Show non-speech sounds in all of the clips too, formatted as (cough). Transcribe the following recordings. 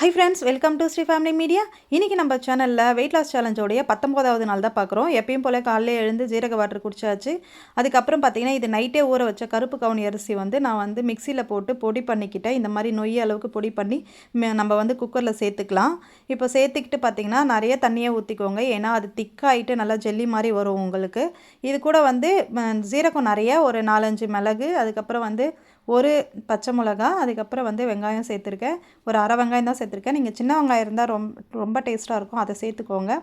Hi friends welcome to Shri family media இன்றைக்கி நம்ம சேனலில் வெயிட் லாஸ் சேலஞ்சோடைய பத்தொம்போதாவது நாள் தான் பார்க்குறோம். எப்பயும் போல் காலையில் எழுந்து ஜீரக வாட்டர் குடிச்சாச்சு. அதுக்கப்புறம் பார்த்திங்கன்னா இது நைட்டே ஊற வச்ச கருப்பு கவுனி அரிசி வந்து நான் வந்து மிக்சியில் போட்டு பொடி பண்ணிக்கிட்டேன். இந்த மாதிரி நொய் அளவுக்கு பொடி பண்ணி ம- நம்ம வந்து குக்கரில் சேர்த்துக்கலாம். இப்போ சேர்த்துக்கிட்டு பார்த்தீங்கன்னா நிறைய தண்ணியை ஊற்றிக்கோங்க ஏன்னா அது திக்காயிட்டு நல்லா ஜெல்லி மாதிரி வரும் உங்களுக்கு. இது கூட வந்து ஜீரகம் நிறைய ஒரு நாலஞ்சு மிளகு அதுக்கப்புறம் வந்து ஒரு பச்சை மிளகா அதுக்கப்புறம் வந்து வெங்காயம் சேர்த்துருக்கேன். ஒரு அரை வெங்காயம் தான் சேர்த்துருக்கேன். நீங்கள் சின்ன வெங்காயம் இருந்தால் ரொம்ப ரொம்ப டேஸ்ட்டாக இருக்கும். அதை சேர்த்துக்கோங்க.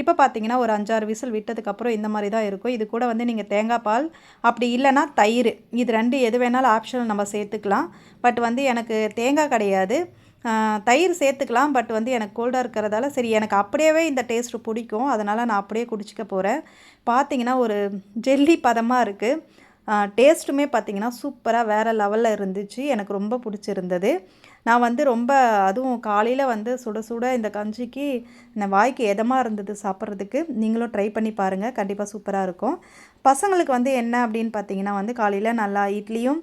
இப்போ பார்த்தீங்கன்னா ஒரு அஞ்சாறு விசில் விட்டதுக்கப்புறம் இந்த மாதிரி தான் இருக்கும். இது கூட வந்து நீங்கள் தேங்காய் பால் அப்படி இல்லைன்னா தயிர். இது ரெண்டு எது வேணாலும் ஆப்ஷனல் நம்ம சேர்த்துக்கலாம். பட் வந்து எனக்கு தேங்காய் கிடையாது. தயிர் சேர்த்துக்கலாம். பட் வந்து எனக்கு கோல்டாக இருக்கிறதால சரி எனக்கு அப்படியே இந்த டேஸ்ட் பிடிக்கும். அதனால் நான் அப்படியே குடிச்சிக்க போகிறேன் பார்த்தீங்கன்னா ஒரு ஜெல்லி பதமாக இருக்குது டேஸ்ட்டுமே பார்த்தீங்கன்னா சூப்பராக வேறு லெவலில் இருந்துச்சு. எனக்கு ரொம்ப பிடிச்சிருந்தது. நான் வந்து ரொம்ப அதுவும் காலையில் வந்து சுட சுட இந்த கஞ்சிக்கு இந்த வாய்க்கு எதமாக இருந்தது சாப்பிட்றதுக்கு நீங்களும் ட்ரை பண்ணி பாருங்கள் கண்டிப்பாக சூப்பராக இருக்கும். பசங்களுக்கு வந்து என்ன அப்படின்னு பார்த்தீங்கன்னா வந்து காலையில் நல்லா இட்லியும்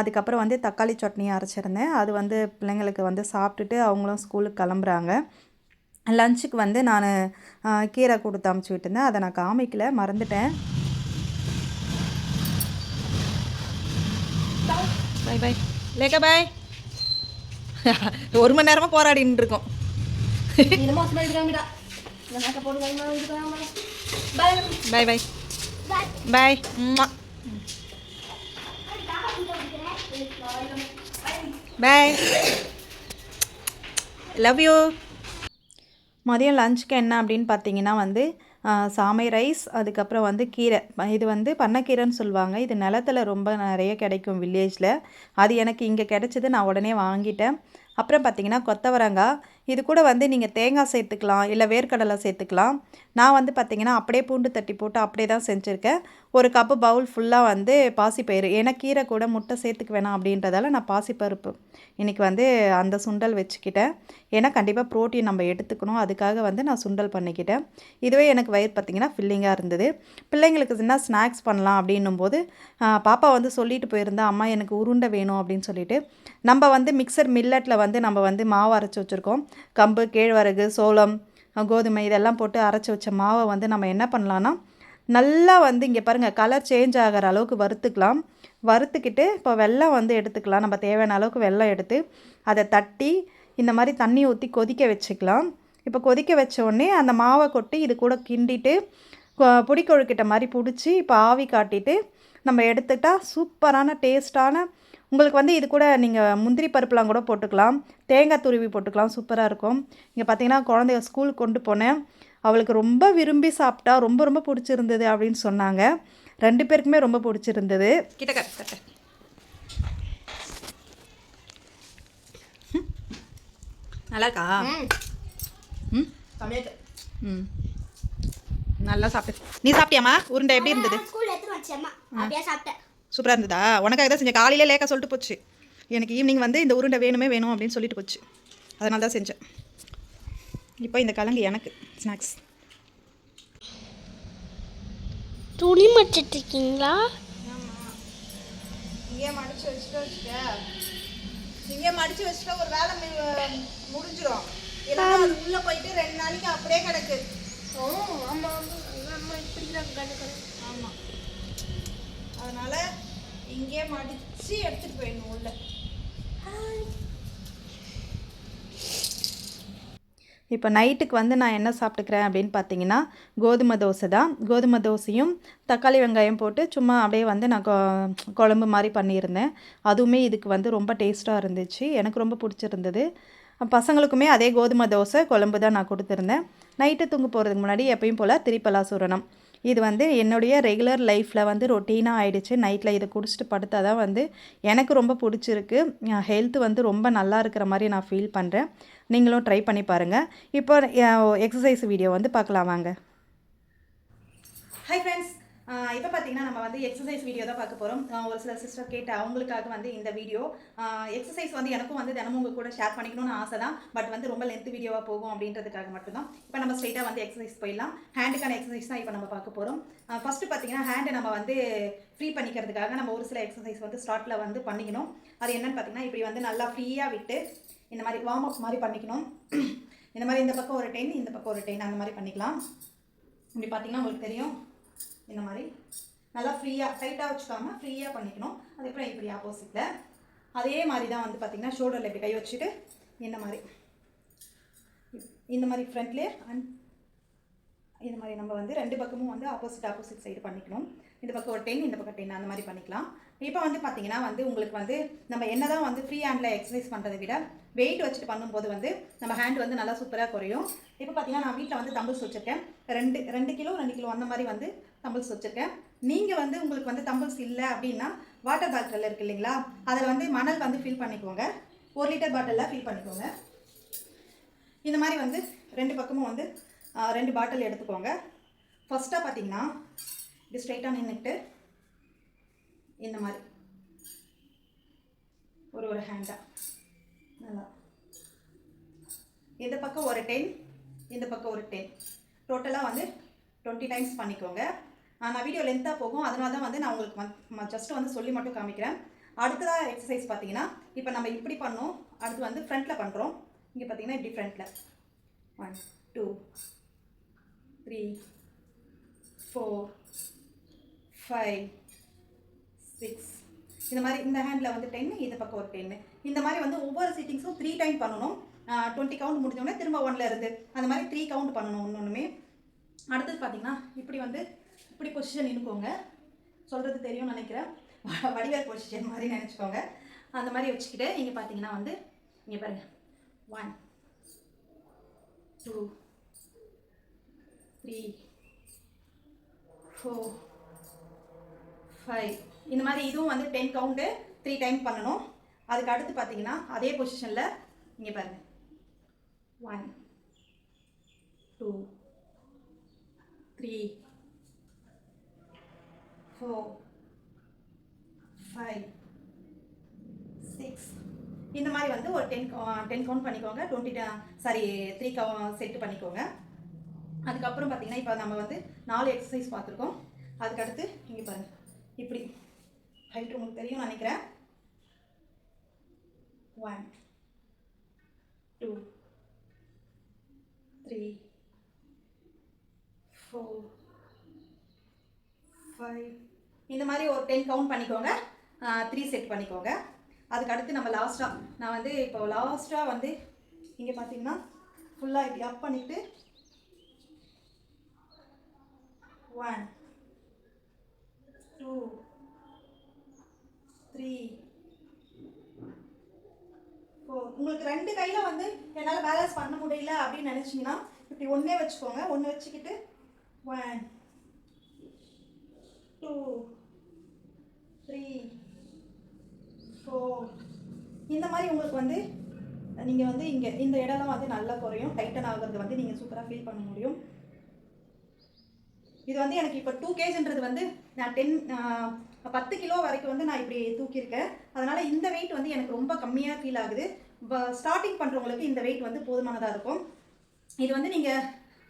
அதுக்கப்புறம் வந்து தக்காளி சட்னியும் அரைச்சிருந்தேன். அது வந்து பிள்ளைங்களுக்கு வந்து சாப்பிட்டுட்டு அவங்களும் ஸ்கூலுக்கு கிளம்புறாங்க. லஞ்சுக்கு வந்து நான் கீரை கொடுத்து அமுச்சு விட்டுருந்தேன். அதை நான் காமிக்கல மறந்துட்டேன். பை பை லேக்கா பாய் ஒரு மணி நேரமாக போராடின்னு இருக்கோம். எடுக்கிறாங்க பாய் பாய் அம்மா பாய் லவ் யூ மதியம் லஞ்சுக்கு என்ன அப்படின்னு பார்த்தீங்கன்னா வந்து சாமை ரைஸ் அதுக்கப்புறம் வந்து கீரை. இது வந்து பண்ணைக்கீரைன்னு சொல்லுவாங்க. இது நிலத்துல ரொம்ப நிறைய கிடைக்கும் வில்லேஜில் அது எனக்கு இங்கே கிடைச்சது நான் உடனே வாங்கிட்டேன். அப்புறம் பார்த்திங்கன்னா கொத்தவரங்காய். இது கூட வந்து நீங்கள் தேங்காய் சேர்த்துக்கலாம் இல்லை வேர்க்கடலை சேர்த்துக்கலாம். நான் வந்து பார்த்திங்கன்னா அப்படியே பூண்டு தட்டி போட்டு அப்படியே தான் செஞ்சுருக்கேன். ஒரு கப்பு பவுல் ஃபுல்லாக வந்து பாசிப்பயிறு. ஏன்னா கீரை கூட முட்டை சேர்த்துக்க வேணாம் அப்படின்றதால நான் பாசிப்பருப்பு. இன்றைக்கி வந்து அந்த சுண்டல் வச்சுக்கிட்டேன். ஏன்னா கண்டிப்பாக ப்ரோட்டீன் நம்ம எடுத்துக்கணும். அதுக்காக வந்து நான் சுண்டல் பண்ணிக்கிட்டேன். இதுவே எனக்கு வயிறு பார்த்திங்கன்னா ஃபில்லிங்காக இருந்தது. பிள்ளைங்களுக்கு என்ன ஸ்நாக்ஸ் பண்ணலாம் அப்படின்னும் போது பாப்பா வந்து சொல்லிட்டு போயிருந்தா அம்மா எனக்கு உருண்டை வேணும் அப்படின்னு சொல்லிட்டு நம்ம வந்து மிக்சர் மில்லட்டில் வந்து நம்ம வந்து மாவு அரைச்சி வச்சுருக்கோம். கம்பு கேழ்வரகு சோளம் கோதுமை இதெல்லாம் போட்டு அரைச்சி வச்ச மாவை வந்து நம்ம என்ன பண்ணலான்னா நல்லா வந்து இங்கே பாருங்கள் கலர் சேஞ்ச் ஆகிற அளவுக்கு வறுத்துக்கலாம். வறுத்துக்கிட்டு இப்போ வெள்ளம் வந்து எடுத்துக்கலாம். நம்ம தேவையான அளவுக்கு வெள்ளம் எடுத்து அதை தட்டி இந்த மாதிரி தண்ணி ஊற்றி கொதிக்க வச்சுக்கலாம். இப்போ கொதிக்க வச்ச உடனே அந்த மாவை கொட்டி இது கூட கிண்டிட்டு கொ- பொடி கொழுக்கிட்ட மாதிரி பிடிச்சி இப்போ ஆவி காட்டிட்டு நம்ம எடுத்துக்கிட்டால் சூப்பரான டேஸ்ட்டான உங்களுக்கு வந்து இது கூட நீங்கள் முந்திரி பருப்புலாம் கூட போட்டுக்கலாம். தேங்காய் துருவி போட்டுக்கலாம். சூப்பராக இருக்கும். இங்கே பார்த்தீங்கன்னா குழந்தைய ஸ்கூலுக்கு கொண்டு போனேன். அவளுக்கு ரொம்ப விரும்பி சாப்பிட்டா ரொம்ப ரொம்ப பிடிச்சிருந்தது அப்படின்னு சொன்னாங்க. ரெண்டு பேருக்குமே ரொம்ப பிடிச்சிருந்தது. கிட்ட நல்லா இருக்கா ம். ம். நல்லா சாப்பிட்டு நீ சாப்பிட்டியாம்மா? உருண்டை எப்படி இருந்தது? சூப்பராக இருந்ததா? உனக்காக தான் செஞ்சேன். காலையிலே லேக்கா சொல்லிட்டு போச்சு. எனக்கு ஈவினிங் வந்து இந்த உருண்டை வேணுமே வேணும் அப்படின்னு சொல்லிட்டு போச்சு. அதனால தான் செஞ்சேன். இப்போ இந்த கிழங்கு எனக்கு ஸ்நாக்ஸ் துணி மச்சிட்டு இருக்கீங்களா? இங்கே மடிச்சு வச்சுட்டு வச்சுக்க. இங்கே மடிச்சு வச்சுட்டா ஒரு வேலை முடிஞ்சிடும் இல்லைன்னா அது உள்ளே போயிட்டு ரெண்டு நாளைக்கு அப்படியே கிடக்கு. ஓ ஆமா அம்மா இப்படி தான் ஆமாம் அதனால் இங்கே மடித்து எடுத்துகிட்டு போயிடணும் உள்ள. இப்போ நைட்டுக்கு வந்து நான் என்ன சாப்பிட்டுக்கிறேன் அப்படின்னு பார்த்தீங்கன்னா கோதுமை தோசை தான். கோதுமை தோசையும் தக்காளி வெங்காயம் போட்டு சும்மா அப்படியே வந்து நான் கொ- குழம்பு மாதிரி பண்ணியிருந்தேன். அதுவுமே இதுக்கு வந்து ரொம்ப டேஸ்ட்டாக இருந்துச்சு. எனக்கு ரொம்ப பிடிச்சிருந்தது. பசங்களுக்குமே அதே கோதுமை தோசை குழம்பு தான் நான் கொடுத்துருந்தேன். நைட்டு தூங்க போகிறதுக்கு முன்னாடி எப்பயும் போல் திரிப்பலா சூரணம். இது வந்து என்னுடைய ரெகுலர் லைஃப்பில் வந்து ரொட்டீனாக ஆயிடுச்சு. நைட்டில் இதை குடிச்சிட்டு படுத்தா தான் வந்து எனக்கு ரொம்ப பிடிச்சிருக்கு. ஹெல்த் வந்து ரொம்ப நல்லா இருக்கிற மாதிரி நான் ஃபீல் பண்ணுறேன் நீங்களும் ட்ரை பண்ணி பாருங்கள் இப்போ எக்ஸசைஸ் வீடியோ வந்து பார்க்கலாம் வாங்க. ஹை ஃப்ரெண்ட்ஸ் இப்போ பார்த்தீங்கன்னா நம்ம வந்து எக்ஸசைஸ் வீடியோ தான் பார்க்க போகிறோம் ஒரு சில சிஸ்டர் கேட்ட அவங்களுக்காக வந்து இந்த வீடியோ எக்ஸசைஸ் வந்து எனக்கும் வந்து தினமும் உங்கள் கூட ஷேர் பண்ணிக்கணும்னு ஆசை தான் பட் வந்து ரொம்ப லென்த் வீடியோவாக போகும் அப்படின்றதுக்காக மட்டும்தான். இப்போ நம்ம ஸ்ட்ரைட்டாக வந்து எக்ஸசைஸ் போயிடலாம். ஹேண்டுக்கான எக்ஸசைஸ் தான் இப்போ நம்ம பார்க்க போகிறோம் ஃபஸ்ட்டு பார்த்தீங்கன்னா ஹேண்டை நம்ம வந்து ஃப்ரீ பண்ணிக்கிறதுக்காக நம்ம ஒரு சில எக்ஸசைஸ் வந்து ஸ்டார்ட்டில் வந்து பண்ணிக்கணும். அது என்னென்னு பார்த்தீங்கன்னா இப்படி வந்து நல்லா ஃப்ரீயாக விட்டு இந்த மாதிரி வார்ம் அப் மாதிரி பண்ணிக்கணும். இந்த மாதிரி இந்த பக்கம் ஒரு டென் இந்த பக்கம் ஒரு டென் அந்த மாதிரி பண்ணிக்கலாம். இப்படி பார்த்தீங்கன்னா உங்களுக்கு தெரியும். இந்த மாதிரி. நல்லா ஃப்ரீயாக டைட்டாக வச்சுக்காமல் ஃப்ரீயாக பண்ணிக்கணும். அதுக்கப்புறம் இப்படி ஆப்போசிட்டில் அதே மாதிரி தான் வந்து பார்த்திங்கன்னா ஷோல்டரில் இப்படி கை வச்சுட்டு இந்த மாதிரி. இந்த மாதிரி ஃப்ரண்ட்லேயே அண்ட் இந்த மாதிரி நம்ம வந்து ரெண்டு பக்கமும் வந்து ஆப்போசிட் ஆப்போசிட் சைடு பண்ணிக்கணும். இந்த பக்கம் ஒரு டென் இந்த பக்கம் டென் அந்த மாதிரி பண்ணிக்கலாம். இப்போ வந்து பார்த்தீங்கன்னா வந்து உங்களுக்கு வந்து நம்ம என்ன தான் வந்து ஃப்ரீ ஹேண்டில் எக்ஸசைஸ் பண்ணுறதை விட வெயிட் வச்சுட்டு பண்ணும்போது வந்து நம்ம ஹேண்ட் வந்து நல்லா சூப்பராக குறையும். இப்போ பார்த்தீங்கன்னா நான் வீட்டில் வந்து தம்பிள்ஸ் வச்சுருக்கேன். ரெண்டு ரெண்டு கிலோ ரெண்டு கிலோ அந்த மாதிரி வந்து தம்பிள்ஸ் வச்சுருக்கேன். நீங்கள் வந்து உங்களுக்கு வந்து தம்பிள்ஸ் இல்லை அப்படின்னா வாட்டர் பாட்டில் இருக்கு இல்லைங்களா? அதில் வந்து மணல் வந்து ஃபில் பண்ணிக்கோங்க. ஒரு லிட்டர் பாட்டிலில் ஃபில் பண்ணிக்கோங்க. இந்த மாதிரி வந்து ரெண்டு பக்கமும் வந்து ரெண்டு பாட்டில் எடுத்துக்கோங்க. ஃபஸ்ட்டாக பார்த்தீங்கன்னா இது ஸ்ட்ரைட்டாக நின்றுட்டு இந்த மாதிரி. ஒரு ஒரு ஹேண்டாக நல்லா. இந்த பக்கம் ஒரு டென் இந்த பக்கம் ஒரு டென் டோட்டலாக வந்து டுவெண்ட்டி டைம்ஸ் பண்ணிக்கோங்க. நான் வீடியோ லென்த்தாக போகும். அதனால தான் வந்து நான் உங்களுக்கு வந்து ஜஸ்ட் வந்து சொல்லி மட்டும் காமிக்கிறேன். அடுத்ததாக எக்ஸசைஸ் பார்த்தீங்கன்னா இப்போ நம்ம இப்படி பண்ணோம். அடுத்து வந்து ஃப்ரண்ட்டில் பண்ணுறோம் இங்கே பார்த்தீங்கன்னா இப்படி ஃப்ரண்ட்டில் one two three four five six இந்த மாதிரி இந்த ஹேண்டில் வந்து டென் இந்த பக்கம் ஒரு டென்னு இந்த மாதிரி வந்து ஒவ்வொரு சிட்டிங்ஸும் த்ரீ டைம் பண்ணணும். டுவெண்ட்டி கவுண்ட் முடிஞ்சோடனே திரும்ப ஒன்ல இருந்து. அந்த மாதிரி த்ரீ கவுண்ட் பண்ணணும் ஒன்று ஒன்றுமே அடுத்தது பார்த்தீங்கன்னா இப்படி வந்து இப்படி பொசிஷன் நின்றுக்கோங்க சொல்கிறது தெரியும்னு நினைக்கிறேன். (laughs) வடிவேல் பொசிஷன் மாதிரி நினச்சிக்கோங்க. அந்த மாதிரி வச்சுக்கிட்டு இங்கே பார்த்தீங்கன்னா வந்து இங்கே பாருங்கள் one two three four five இந்த மாதிரி இதுவும் வந்து டென் கவுண்ட்டு த்ரீ டைம் பண்ணணும். அதுக்கு அடுத்து பார்த்தீங்கன்னா அதே பொசிஷனில் இங்கே பாருங்க. One two three four five six இந்த மாதிரி வந்து ஒரு டென் டென் கவுண்ட் பண்ணிக்கோங்க. டுவெண்ட்டி சாரி த்ரீ கவு செட் பண்ணிக்கோங்க. அதுக்கப்புறம் பார்த்தீங்கன்னா இப்போ நம்ம வந்து நாலு எக்ஸசைஸ் பார்த்துருக்கோம் அதுக்கடுத்து இங்கே பாருங்கள் இப்படி. ஹைட் உங்களுக்கு தெரியும் நினைக்கிறேன். One two three four five இந்த மாதிரி ஒரு டென் கவுண்ட் பண்ணிக்கோங்க. த்ரீ செட் பண்ணிக்கோங்க. அதுக்கு அடுத்து நம்ம லாஸ்ட்டாக நான் வந்து இப்போ லாஸ்ட்டாக வந்து இங்கே பார்த்தீங்கன்னா ஃபுல்லாக இப்படி அப் பண்ணிவிட்டு ஒன் டூ த்ரீ ஓ உங்களுக்கு ரெண்டு கையில் வந்து என்னால் பேலன்ஸ் பண்ண முடியல அப்படின்னு நினச்சிங்கன்னா இப்படி ஒன்றே வச்சுக்கோங்க. ஒன்று வச்சுக்கிட்டு ஒன் டூ த்ரீ ஃபோர் இந்த மாதிரி உங்களுக்கு வந்து நீங்கள் வந்து இங்கே இந்த இடம்லாம் வந்து நல்லா குறையும். டைட்டன் ஆகுறது வந்து நீங்கள் சூப்பராக ஃபீல் பண்ண முடியும். இது வந்து எனக்கு இப்போ டூ கேஜின்றது வந்து நான் டென் பத்து கிலோ வரைக்கும் வந்து நான் இப்படி தூக்கியிருக்கேன். அதனால் இந்த வெயிட் வந்து எனக்கு ரொம்ப கம்மியாக ஃபீல் ஆகுது. ஸ்டார்டிங் பண்ணுறவங்களுக்கு இந்த வெயிட் வந்து போதுமானதாக இருக்கும். இது வந்து நீங்கள்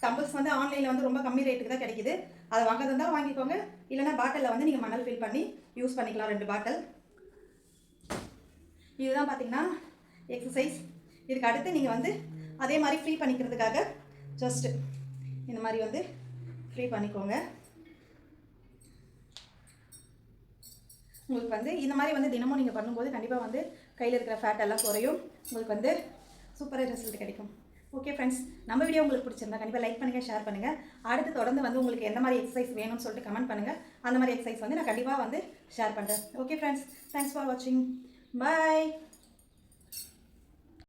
டம்பிள்ஸ் வந்து ஆன்லைனில் வந்து ரொம்ப கம்மி ரேட்டுக்கு தான் கிடைக்குது. அதை வாங்க இருந்தாலும் வாங்கிக்கோங்க. இல்லைன்னா பாட்டிலில் வந்து நீங்கள் மணல் ஃபில் பண்ணி யூஸ் பண்ணிக்கலாம் ரெண்டு பாட்டில் இதுதான் பார்த்தீங்கன்னா எக்ஸசைஸ் இதுக்கு அடுத்து நீங்கள் வந்து அதே மாதிரி ஃப்ரீ பண்ணிக்கிறதுக்காக ஜஸ்ட்டு இந்த மாதிரி வந்து ஃப்ரீ பண்ணிக்கோங்க. உங்களுக்கு வந்து இந்த மாதிரி வந்து தினமும் நீங்கள் பண்ணும்போது கண்டிப்பாக வந்து கையில் இருக்கிற ஃபேட் எல்லாம் குறையும். உங்களுக்கு வந்து சூப்பராக ரிசல்ட் கிடைக்கும். ஓகே ஃப்ரெண்ட்ஸ் நம்ம வீடியோ உங்களுக்கு பிடிச்சிருந்தா கண்டிப்பாக லைக் பண்ணுங்கள் ஷேர் பண்ணுங்கள் அடுத்து தொடர்ந்து வந்து உங்களுக்கு எந்த மாதிரி எக்ஸசைஸ் வேணும்னு சொல்லிட்டு கமெண்ட் பண்ணுங்கள் அந்த மாதிரி எக்ஸசைஸ் வந்து நான் கண்டிப்பாக வந்து ஷேர் பண்ணுறேன் ஓகே ஃப்ரெண்ட்ஸ் தேங்க்ஸ் ஃபார் வாட்சிங் பாய்